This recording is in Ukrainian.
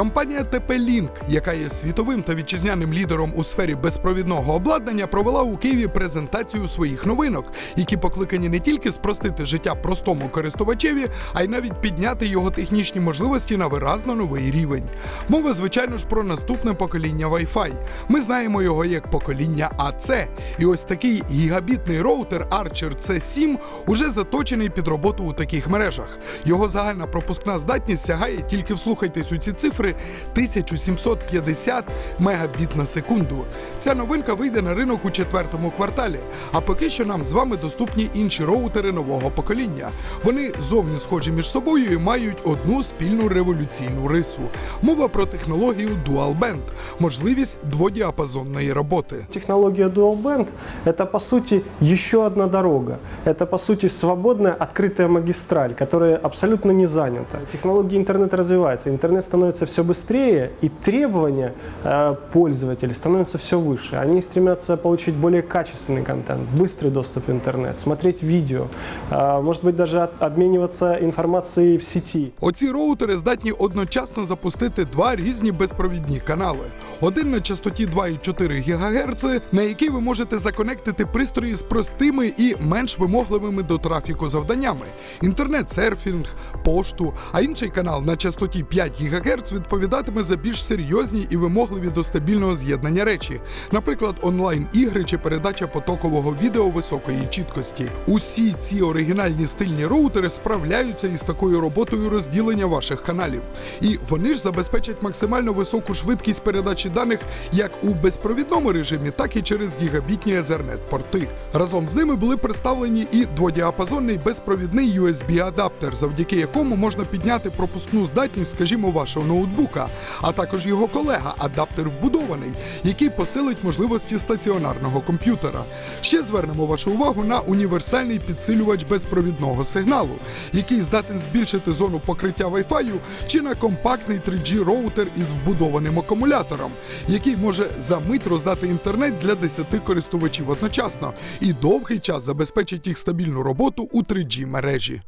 Компанія TP-Link, яка є світовим та вітчизняним лідером у сфері безпровідного обладнання, провела у Києві презентацію своїх новинок, які покликані не тільки спростити життя простому користувачеві, а й навіть підняти його технічні можливості на виразно новий рівень. Мова, звичайно ж, про наступне покоління Wi-Fi. Ми знаємо його як покоління АЦ. І ось такий гігабітний роутер Archer C7 уже заточений під роботу у таких мережах. Його загальна пропускна здатність сягає тільки вслухайтесь у ці цифри 1750 мегабіт на секунду. Ця новинка вийде на ринок у четвертому кварталі. А поки що нам з вами доступні інші роутери нового покоління. Вони зовні схожі між собою і мають одну спільну революційну рису. Мова про технологію Dual Band, можливість дводіапазонної роботи. Технология Dual Band – это, по сути, еще одна дорога. Это, по сути, свободная открытая магистраль, которая абсолютно не занята. Технология интернета развивается, интернет становится все быстрее, и требования э, пользователей становятся все выше. Они стремятся получить более качественный контент, быстрый доступ в интернет, смотреть видео, э, может быть, даже от- обмениваться информацией в сети. Оці роутери здатні одночасно запустити два різні безпровідні канали. Один на частоті 2,4 ГГц, на який ви можете законектити пристрої з простими і менш вимогливими до трафіку завданнями: інтернет-серфінг, пошту, а інший канал на частоті 5 ГГц відповідатиме за більш серйозні і вимогливі до стабільного з'єднання речі, наприклад, онлайн-ігри чи передача потокового відео високої чіткості. Усі ці оригінальні стильні роутери справляються із такою роботою розділення ваших каналів. І вони ж забезпечать максимально високу швидкість передачі даних як у безпровідному режимі, так і через гігабітні Ethernet порти. Разом з ними були представлені і дводіапазонний безпровідний USB-адаптер, завдяки якому можна підняти пропускну здатність, скажімо, вашого ноутбука, а також його колега, адаптер вбудований, який посилить можливості стаціонарного комп'ютера. Ще звернемо вашу увагу на універсальний підсилювач безпровідного сигналу, який здатен збільшити зону покриття Wi-Fi, чи на компактний 3G роутер із вбудованим акумулятором, який може за мить роздати інтернет для 10 користувачів одночасно і довгий час забезпечить їх стабільну роботу у 3G мережі.